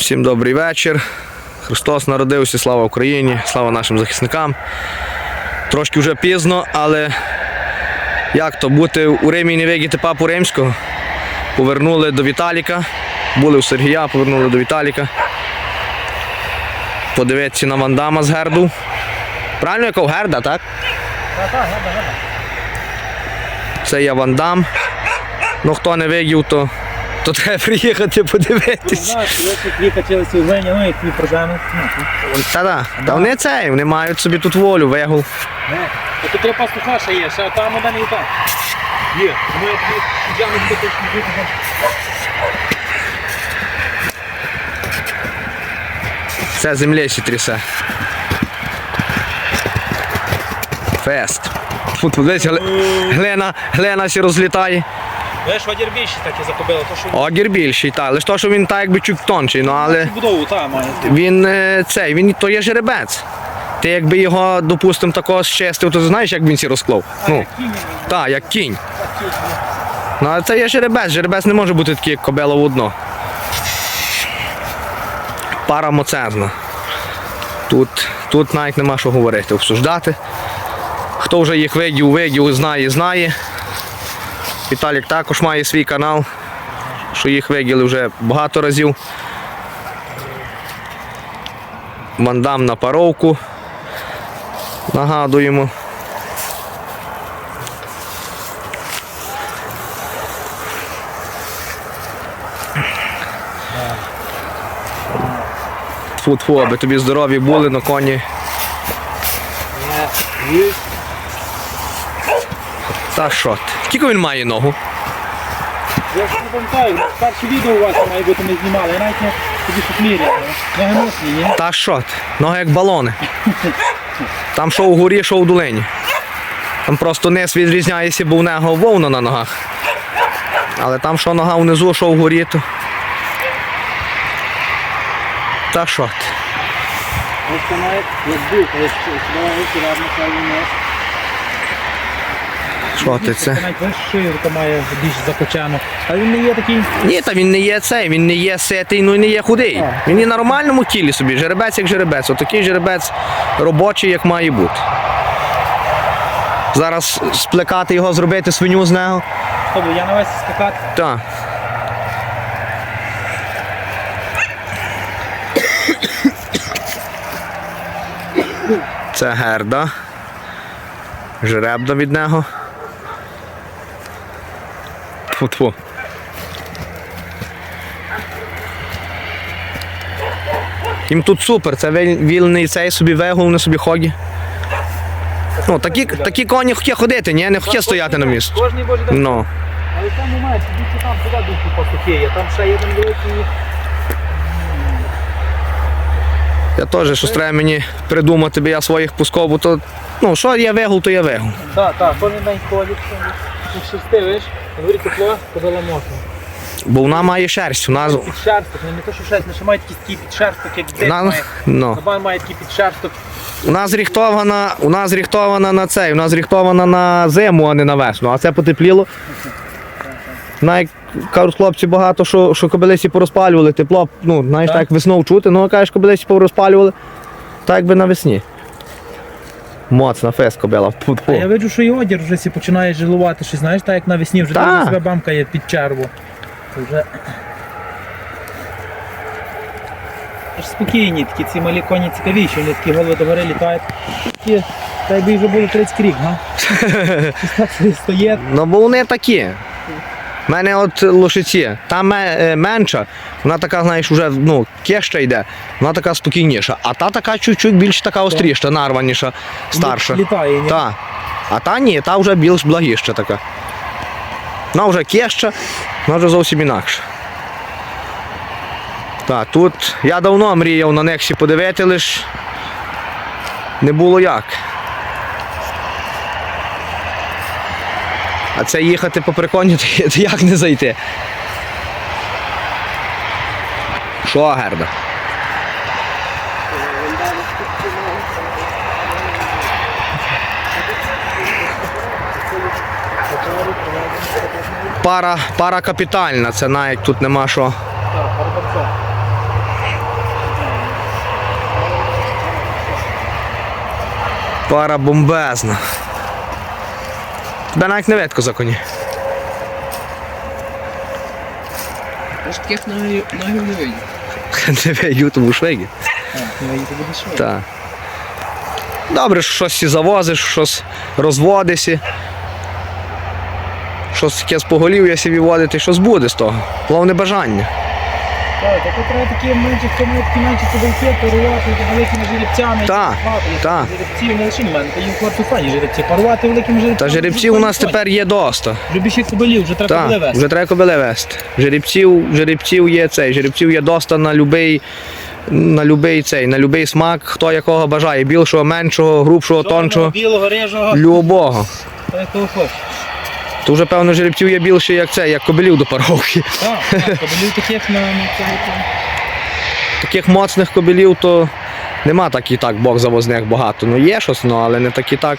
Всім добрий вечір. Христос народився, слава Україні, слава нашим захисникам. Трошки вже пізно, але як то бути у Римі не видіти папу римського? Повернули до Віталіка. Були у Сергія, повернули до Віталіка. Подивитися на Вандама з Герду. Правильно якого Герда, так? Це є Вандам. Ну хто не видів, то, то треба приїхати подивитись. Ви дві качалися у Гені, ну які проблеми. Ну, Та-да. Та вони це, вони мають собі тут волю, вегул. А тут три пастуха ще є, ще там один і там. Є. Ми я не буду бути. Це землі ще трясе. Фест. Фу, тут десь глина, глина ще розлітає. Ж одір більше такі закобили, то що Огір більший, та. Лише то, що він так якби чуть тонший, ну але будову та має. він е, цей, він то є жеребець. Ти якби його, допустимо, такого щастив, то знаєш, як він ці розклав? Ну, так, як кінь. Ну, але це є жеребець. Жеребець не може бути такий, як кобела в одно. Пара моцезна. Тут, тут навіть нема що говорити, обсуждати. Хто вже їх видів, видів, знає, знає. Віталік також має свій канал, що їх виділи вже багато разів. Мандам на паровку. Нагадуємо. Фу-фу, аби тобі здорові були на коні. Та що? Скільки він має ногу? Я ж не пам'ятаю, перші відео у вас має бути ми знімали, я навіть не тобі міряли. Ноги мощні, ні? Та що? Ноги як балони. Там що вгорі, що в долині. Там просто низ відрізняється, бо в нього вовна на ногах. Але там що нога внизу, що вгорі, то. Та що ти? Ось має, як був, ось сюди ось рядно цей нос. Що ти це? Навіть ось має більш закочану. А він не є такий. Ні, та він не є цей, він не є ситий, ну і не є худий. Він є на нормальному тілі собі, жеребець як жеребець. Отакий жеребець робочий, як має бути. Зараз сплекати його, зробити свиню з нього. Тобто я на весь скакати. Так. Це герда. Жеребна від нього. Тьфу-тьфу. Їм тут супер, це вільний цей собі вегул, не собі хогі. Ну, такі, такі коні хотять ходити, ні? Не хотять стояти на місці. Кожний божий день. Ну. Але там немає, більше там туди думки пастухи є. Там ще один великий. Я теж щось треба мені придумати, бо я своїх пусков, бо то, ну, що є вегул, то є вегул. Так, так, кожен день ходить. На дворі тепло, подала можна. Бо вона має шерсть. Вона, з- Підшерсток, не, то що шерсть, не що має такий такий підшерсток, як десь вона, має. ну, Кабан має такий підшерсток. вона зріхтована, вона зріхтована на цей, вона зріхтована на зиму, а не на весну. А це потепліло. Вона, як кажуть хлопці багато, що, що кобилиці порозпалювали, тепло, ну, знаєш, Так. так, весною чути, ну, кажеш, кобилиці порозпалювали, так якби навесні. Моцна фест в А я бачу, що і одір вже сі починає жилувати, щось, знаєш, так як навесні вже там себе бамкає під черву. То Вже... Аж спокійні, такі ці малі коні цікавіші, вони такі голови догори літають. Такі, та якби вже було 30 крік, га? Так собі. Ну, бо вони такі. У мене от лошиці, та е, менша, вона така, знаєш, вже ну, кеща йде, вона така спокійніша. А та така чуть-чуть більш така остріша, нарваніша, старша. Літає, ні? Та. А та ні, та вже більш благіща така. Вона вже кеща, вона вже зовсім інакша. Так, тут я давно мріяв на них всі подивити, лиш не було як. А це їхати по приконі, то як не зайти? Що гарно? Пара пара капітальна, це навіть тут нема що. Пара бомбезна. Тебе навіть не видко за коні. Таких ноги не вийде. Тебе ютубу швегі. Ну, і ти будеш. Так. Добре, що щось завозиш, щось розводишся. Щось таке з поголів'я собі водити, щось буде з того. Головне бажання. Так, так от треба такі менші, хто має такі менші парувати великими жеребцями. Так, так. Жеребців не лише в мене, то є хлопці фані жеребці. Парувати великими жеребцями. Та жеребців у нас тепер є доста. Любіші кобилів, вже треба кобили вести. вже треба кобили вести. Жеребців, жеребців є цей, жеребців є доста на любий, на любий цей, на любий смак, хто якого бажає. Більшого, меншого, грубшого, тоншого. білого, рижого, Любого. то якого хочеш. То вже, певно, жеребців є більше, як це, як кобилів до паровки. Так, так, кобилів таких на, на цьому. Таких моцних кобилів, то нема так і так бог завозних багато. Ну є щось, ну, але не так і так.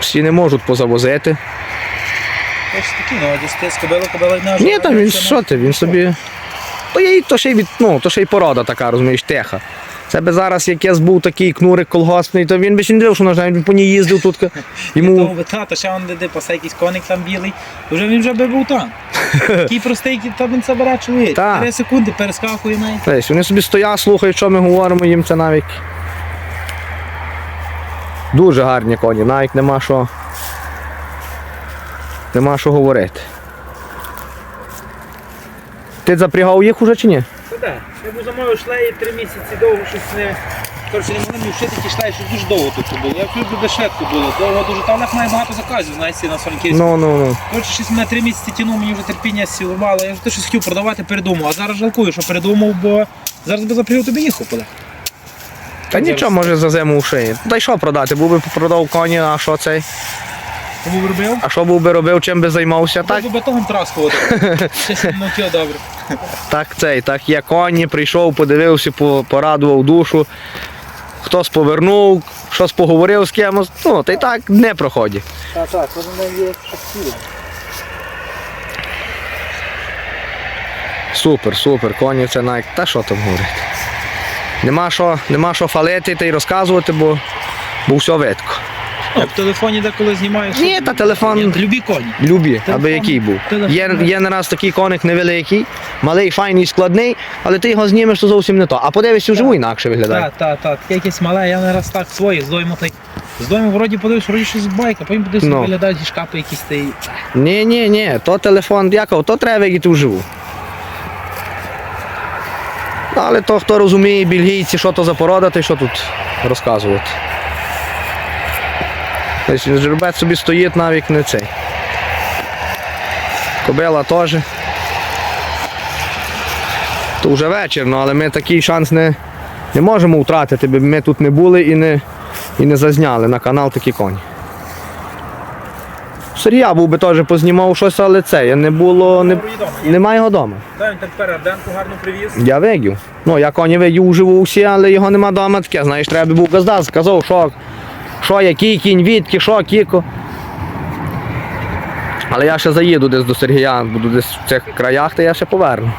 Всі не можуть позавозити. Ось такі, ну, десь ти з кобили, кобила не Ні, там він що ти, він собі. То, є, й- то, ще й від, ну, то ще й порода така, розумієш, теха. Це би зараз якийсь був такий кнурик колгоспний, то він би ще не дивив, що ножа, він по ній їздив тут. Йому... Би тато, ще он де, пасе якийсь коник там білий, вже він вже би був там. Такий простий, там він забере чоловік. Три секунди перескакує навіть. Вони собі стоять, слухають, що ми говоримо, їм це навіть. Дуже гарні коні, навіть нема що. Нема що говорити. Ти запрягав їх уже чи ні? Та був за мною шлеї три місяці довго щось не. Коротше, не могли мені вшити ті шлеї, що дуже довго тут було. Я люблю де швидко було. Довго дуже. Та Олег має багато заказів, знаєте, на Соньківську. Ну, ну, ну. Коротше, щось мене три місяці тягнув, мені вже терпіння сіло мало. Я вже те щось хотів продавати, передумав. А зараз жалкую, що передумав, бо зараз би запрягав тобі їхав коли. Та нічого може за зиму в шиї. Та й що продати? Був би продав коні, а що цей? Тому робив? А що був би робив, чим би займався? Так, Так би бетоном траску не навчив добре. Так цей, так є коні, прийшов, подивився, порадував душу. Хтось повернув, щось поговорив з кимось, ну, та й так не проходить. Так, так, день є щось. Супер, супер, коні це навіть. Та що там говорити? Нема що, нема що фалити та й розказувати, бо, бо все видко. Ну, в телефоні деколи знімаєш. Ні, та телефон Ні, Любі коні. любі, Телефон- аби який був. телефон. Є, є не раз такий коник невеликий, малий, файний, складний, але ти його знімеш, то зовсім не то. А подивишся вживу інакше виглядає. Так, так, так. Якесь мале, я не раз так свої, з дойму та. З дойму вроді подивишся, вроді щось байка, потім подивишся, Ну. виглядають і шкапи якісь та й. Ні, ні, ні, то телефон Яков, то треба видіти вживу. Але то, хто розуміє бельгійці, що то за порода, то що тут розказувати. Жеребець собі стоїть навіть не цей. Кобила теж. То вже вечір, ну, але ми такий шанс не, не можемо втратити, бо ми тут не були і не, і не зазняли на канал такі коні. Сергія був би теж познімав щось, але це я не було. Не, немає його вдома. Так, він там переденку гарно привіз. Я видів. Ну, я коні видів уживу всі, але його нема вдома таке. Знаєш, треба був газда, сказав, що, що який кінь, відки, що, кіко. Але я ще заїду десь до Сергія, буду десь в цих краях, то я ще поверну.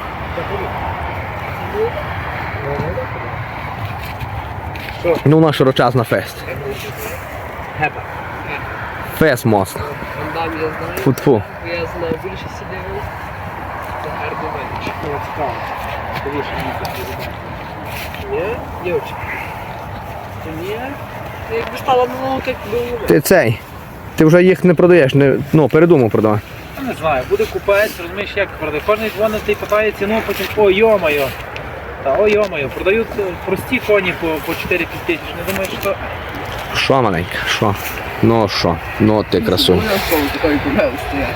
Ну, на широчасна фест. Фест моцно. Там я знаю. Фу-фу. Я знаю більше сидів. Це гарно менше. Ні? Дівчина. Ні? Ти Якби стала на ногу, так би. Ти цей. Ти вже їх не продаєш, не, ну, передумав продавати. Я не знаю, буде купець, розумієш, як продає. Кожен дзвонить і питає ціну, потім о, йомайо. Та о, йомайо, продають прості коні по, по 4-5 тисяч. Не думаю, що Що маленька, що? Ну що? Ну ти красунь. Я в шоу такої купили стоять.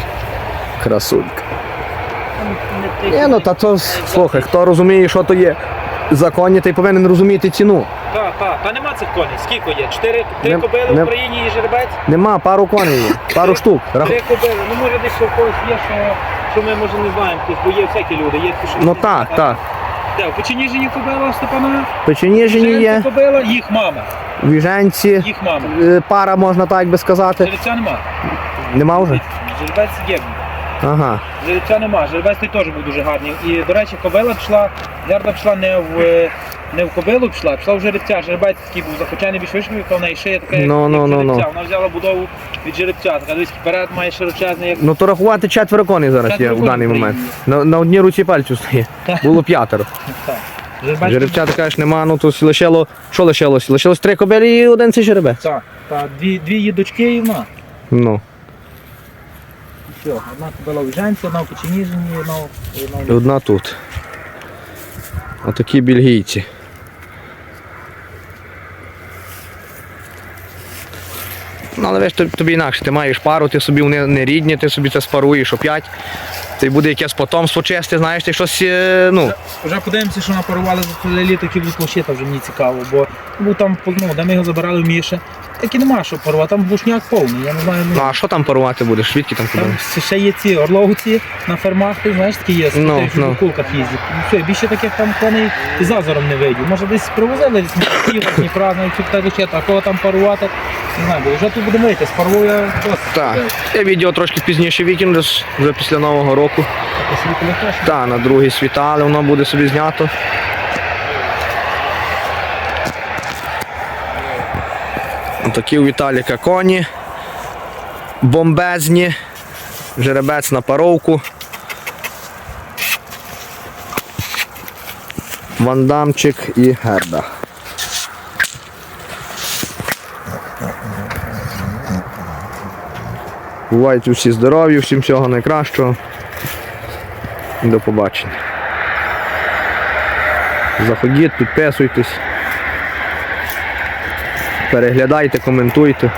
Красунька. Ні, ну та то слухай, хто розуміє, що то є законні, той повинен розуміти ціну. Так, так, та нема цих коней. Скільки є? Чотири три Не- кобили не- в Україні і жеребець? Нема пару коней, є, пару штук. Рах- Три кобили. Ну може десь у когось є, що, що ми може не знаємо, бо є всякі люди, є ті, що Ну так, так. Де, в Печеніжі є кобила Степана? Печеніжені Женська є, кобила, їх мама. віженці, Їх мама. е, пара можна так би сказати. Жеребця нема. Нема вже? Жеребець є. Ага. Жеребця нема, жеребець той теж був дуже гарний. І, до речі, кобила пішла, ярда пішла не в, е, не в кобилу пішла, пішла в жеребця. Жеребець такий був захочений більш вишкою, в неї шия така, як, Ну, ну, як ну, жеребця. ну. Вона взяла будову від жеребця. Така дивись, вперед має широчезний, як Ну то рахувати четверо коней зараз є Четверо в даний момент. На, на одній руці пальцю стає. Було п'ятеро. так. Жеребець Жеребця кажеш нема, ну то лишило. Що лишилось? Лишилось три кобилі і один цей жеребець. Так, так. Дві, дві її дочки і вона. Ну. Все. Одна кобила в Жанці, одна в Печеніжині, одна, в- І одна тут. Отакі бельгійці. Ну, але ви ж тобі- інакше, ти маєш пару, ти собі вони не рідні, ти собі це спаруєш оп'ять. Ти буде якесь потомство чисте, знаєш, ти щось, е, ну, Вже подивимося, що напарували за літо, які будуть площета вже мені цікаво, бо був там, ну, де ми його забирали в Міше. Так і нема що парувати, там бушняк повний, я не знаю. ну а що там парувати будеш? Звідки там Там ще є ці орловці на фермах, ти знаєш, такі є, Ну, ну, ну. в кулках їздять. Ну, все, більше таких там коней і зазором не видів. Може десь привозили десь з Києва, Дніпра, навіть та а кого там парувати, не знаю, бо вже тут будемо вийти, спарвує досить. Так. Я відео трошки пізніше викину, вже після Нового року. Так, на другий світа, але воно буде собі знято. Такі у Віталіка коні. Бомбезні. Жеребець на паровку. Вандамчик і герда. Бувайте всі здорові, всім всього найкращого. До побачення. Заходіть, підписуйтесь. Переглядайте, коментуйте.